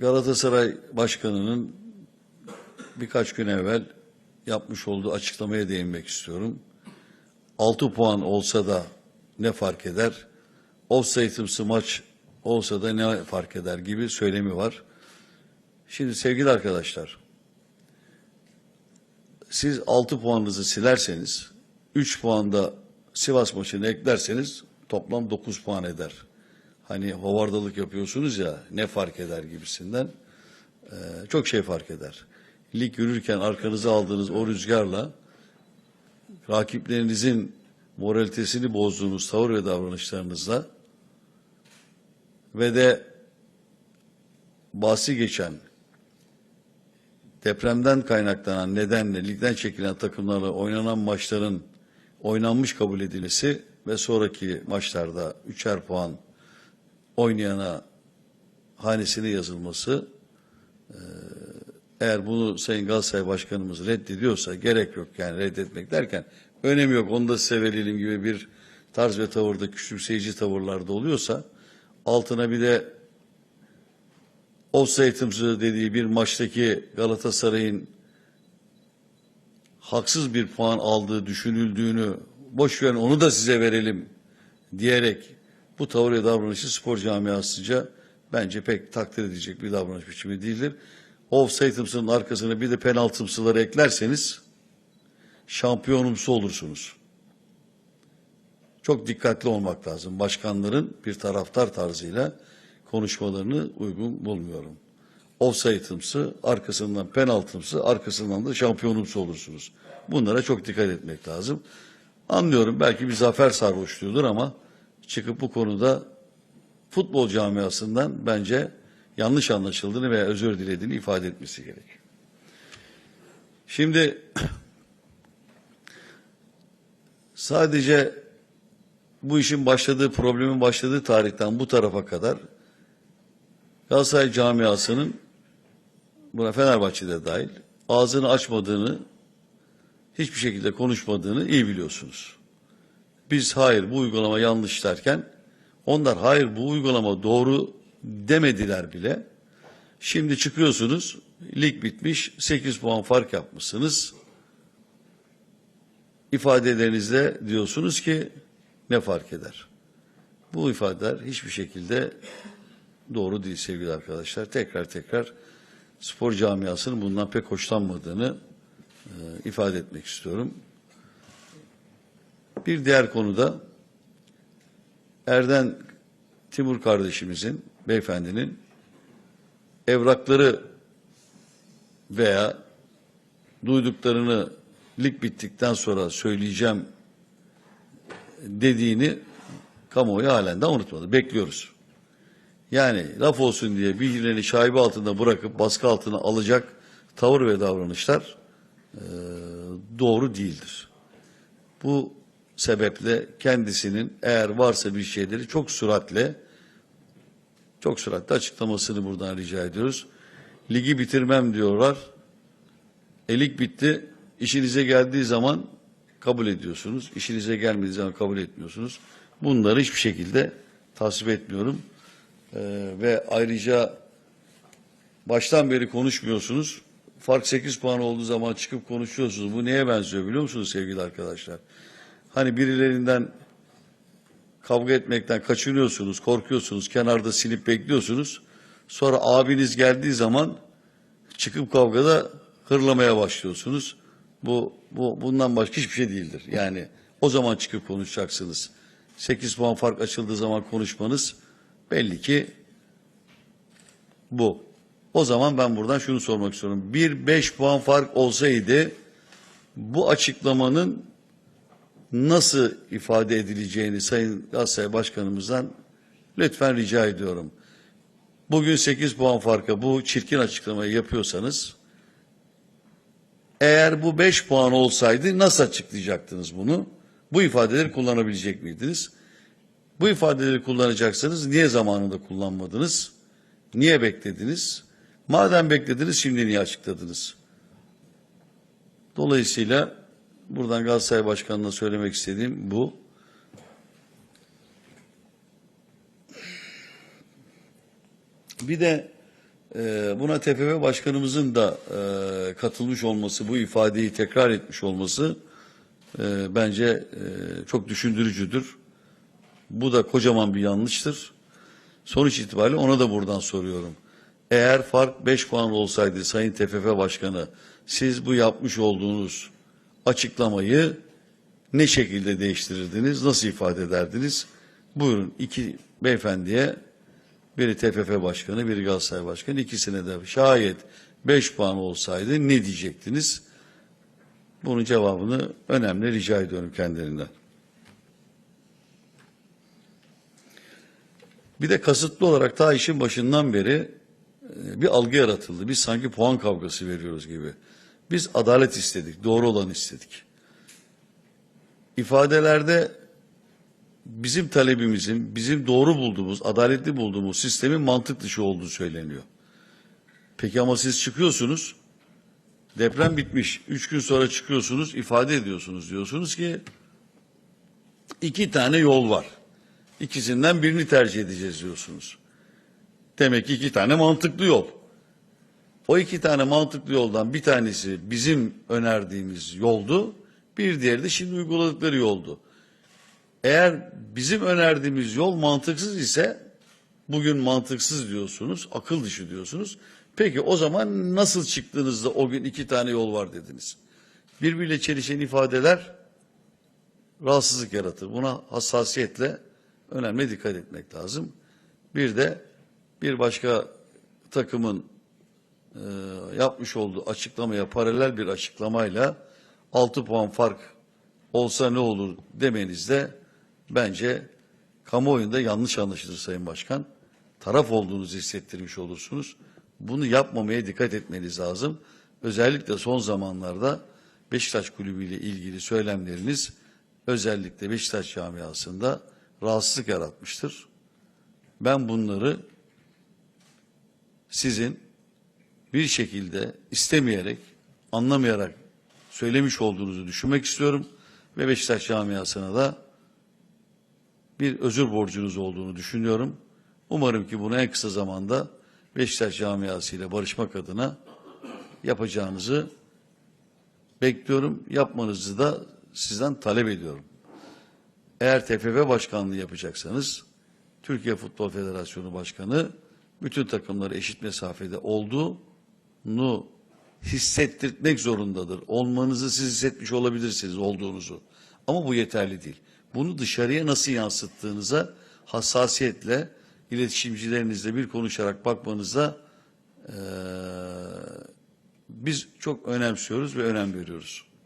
Galatasaray Başkanı'nın birkaç gün evvel yapmış olduğu açıklamaya değinmek istiyorum. 6 puan olsa da ne fark eder? Offside'ımsı maç olsa da ne fark eder gibi söylemi var. Şimdi sevgili arkadaşlar, siz 6 puanınızı silerseniz, 3 puanda Sivas maçını eklerseniz toplam 9 puan eder. Hani hovardalık yapıyorsunuz ya ne fark eder gibisinden Ee, çok şey fark eder. Lig yürürken arkanıza aldığınız o rüzgarla rakiplerinizin moralitesini bozduğunuz tavır ve davranışlarınızla ve de bahsi geçen depremden kaynaklanan nedenle ligden çekilen takımlarla oynanan maçların oynanmış kabul edilmesi ve sonraki maçlarda üçer puan oynayana hanesine yazılması eee, eğer bunu Sayın Galatasaray Başkanımız reddediyorsa gerek yok yani reddetmek derken önemi yok onu da size verelim gibi bir tarz ve tavırda küçümseyici tavırlarda oluyorsa altına bir de offside'ımsı dediği bir maçtaki Galatasaray'ın haksız bir puan aldığı düşünüldüğünü boş verin onu da size verelim diyerek bu tavır ve davranışı spor camiasıca bence pek takdir edecek bir davranış biçimi değildir. Offside'ımsının arkasına bir de penaltımsıları eklerseniz şampiyonumsu olursunuz. Çok dikkatli olmak lazım. Başkanların bir taraftar tarzıyla konuşmalarını uygun bulmuyorum. Offside'ımsı, arkasından penaltımsı, arkasından da şampiyonumsu olursunuz. Bunlara çok dikkat etmek lazım. Anlıyorum belki bir zafer sarhoşluğudur ama çıkıp bu konuda futbol camiasından bence yanlış anlaşıldığını veya özür dilediğini ifade etmesi gerek. Şimdi sadece bu işin başladığı, problemin başladığı tarihten bu tarafa kadar Galatasaray camiasının buna Fenerbahçe'de dahil ağzını açmadığını, hiçbir şekilde konuşmadığını iyi biliyorsunuz. Biz hayır bu uygulama yanlış derken onlar hayır bu uygulama doğru demediler bile. Şimdi çıkıyorsunuz lig bitmiş 8 puan fark yapmışsınız. İfadelerinizde diyorsunuz ki ne fark eder? Bu ifadeler hiçbir şekilde doğru değil sevgili arkadaşlar. Tekrar tekrar spor camiasının bundan pek hoşlanmadığını e, ifade etmek istiyorum. Bir diğer konuda Erden Timur kardeşimizin, beyefendinin evrakları veya duyduklarını lig bittikten sonra söyleyeceğim dediğini kamuoyu halen de unutmadı. Bekliyoruz. Yani laf olsun diye birilerini şaibe altında bırakıp baskı altına alacak tavır ve davranışlar eee, doğru değildir. Bu sebeple kendisinin eğer varsa bir şeyleri çok süratle çok süratle açıklamasını buradan rica ediyoruz. Ligi bitirmem diyorlar. E lig bitti. İşinize geldiği zaman kabul ediyorsunuz. İşinize gelmediği zaman kabul etmiyorsunuz. Bunları hiçbir şekilde tasvip etmiyorum. Ee, ve ayrıca baştan beri konuşmuyorsunuz. Fark 8 puan olduğu zaman çıkıp konuşuyorsunuz. Bu neye benziyor biliyor musunuz sevgili arkadaşlar? Hani birilerinden kavga etmekten kaçınıyorsunuz, korkuyorsunuz, kenarda silip bekliyorsunuz. Sonra abiniz geldiği zaman çıkıp kavgada hırlamaya başlıyorsunuz. Bu, bu bundan başka hiçbir şey değildir. Yani o zaman çıkıp konuşacaksınız. 8 puan fark açıldığı zaman konuşmanız belli ki bu. O zaman ben buradan şunu sormak istiyorum. Bir 5 puan fark olsaydı bu açıklamanın nasıl ifade edileceğini Sayın Galatasaray Başkanımızdan lütfen rica ediyorum. Bugün 8 puan farka bu çirkin açıklamayı yapıyorsanız eğer bu 5 puan olsaydı nasıl açıklayacaktınız bunu? Bu ifadeleri kullanabilecek miydiniz? Bu ifadeleri kullanacaksanız niye zamanında kullanmadınız? Niye beklediniz? Madem beklediniz şimdi niye açıkladınız? Dolayısıyla buradan Galatasaray Başkanı'na söylemek istediğim bu. Bir de Ee, buna TFF Başkanımızın da e, katılmış olması, bu ifadeyi tekrar etmiş olması e, bence e, çok düşündürücüdür. Bu da kocaman bir yanlıştır. Sonuç itibariyle ona da buradan soruyorum. Eğer fark 5 puan olsaydı Sayın TFF Başkanı siz bu yapmış olduğunuz açıklamayı ne şekilde değiştirirdiniz, nasıl ifade ederdiniz? Buyurun iki beyefendiye biri TFF Başkanı, biri Galatasaray Başkanı ikisine de şayet 5 puan olsaydı ne diyecektiniz? Bunun cevabını önemli rica ediyorum kendilerinden. Bir de kasıtlı olarak ta işin başından beri e, bir algı yaratıldı. Biz sanki puan kavgası veriyoruz gibi. Biz adalet istedik, doğru olanı istedik. İfadelerde bizim talebimizin, bizim doğru bulduğumuz, adaletli bulduğumuz sistemin mantık dışı olduğu söyleniyor. Peki ama siz çıkıyorsunuz, deprem bitmiş, üç gün sonra çıkıyorsunuz, ifade ediyorsunuz. Diyorsunuz ki iki tane yol var. İkisinden birini tercih edeceğiz diyorsunuz. Demek ki iki tane mantıklı yol. O iki tane mantıklı yoldan bir tanesi bizim önerdiğimiz yoldu, bir diğeri de şimdi uyguladıkları yoldu. Eğer bizim önerdiğimiz yol mantıksız ise bugün mantıksız diyorsunuz, akıl dışı diyorsunuz. Peki o zaman nasıl çıktığınızda o gün iki tane yol var dediniz? Birbiriyle çelişen ifadeler rahatsızlık yaratır. Buna hassasiyetle önemli dikkat etmek lazım. Bir de bir başka takımın e, yapmış olduğu açıklamaya paralel bir açıklamayla 6 puan fark olsa ne olur demenizde bence kamuoyunda yanlış anlaşılır Sayın Başkan. Taraf olduğunuzu hissettirmiş olursunuz. Bunu yapmamaya dikkat etmeniz lazım. Özellikle son zamanlarda Beşiktaş Kulübü ile ilgili söylemleriniz özellikle Beşiktaş camiasında rahatsızlık yaratmıştır. Ben bunları sizin bir şekilde istemeyerek, anlamayarak söylemiş olduğunuzu düşünmek istiyorum ve Beşiktaş camiasına da bir özür borcunuz olduğunu düşünüyorum. Umarım ki bunu en kısa zamanda Beşiktaş camiası ile barışmak adına yapacağınızı bekliyorum. Yapmanızı da sizden talep ediyorum. Eğer TFF başkanlığı yapacaksanız Türkiye Futbol Federasyonu Başkanı bütün takımları eşit mesafede olduğunu hissettirmek zorundadır. Olmanızı siz hissetmiş olabilirsiniz olduğunuzu. Ama bu yeterli değil. Bunu dışarıya nasıl yansıttığınıza hassasiyetle iletişimcilerinizle bir konuşarak bakmanıza eee, biz çok önemsiyoruz ve önem veriyoruz.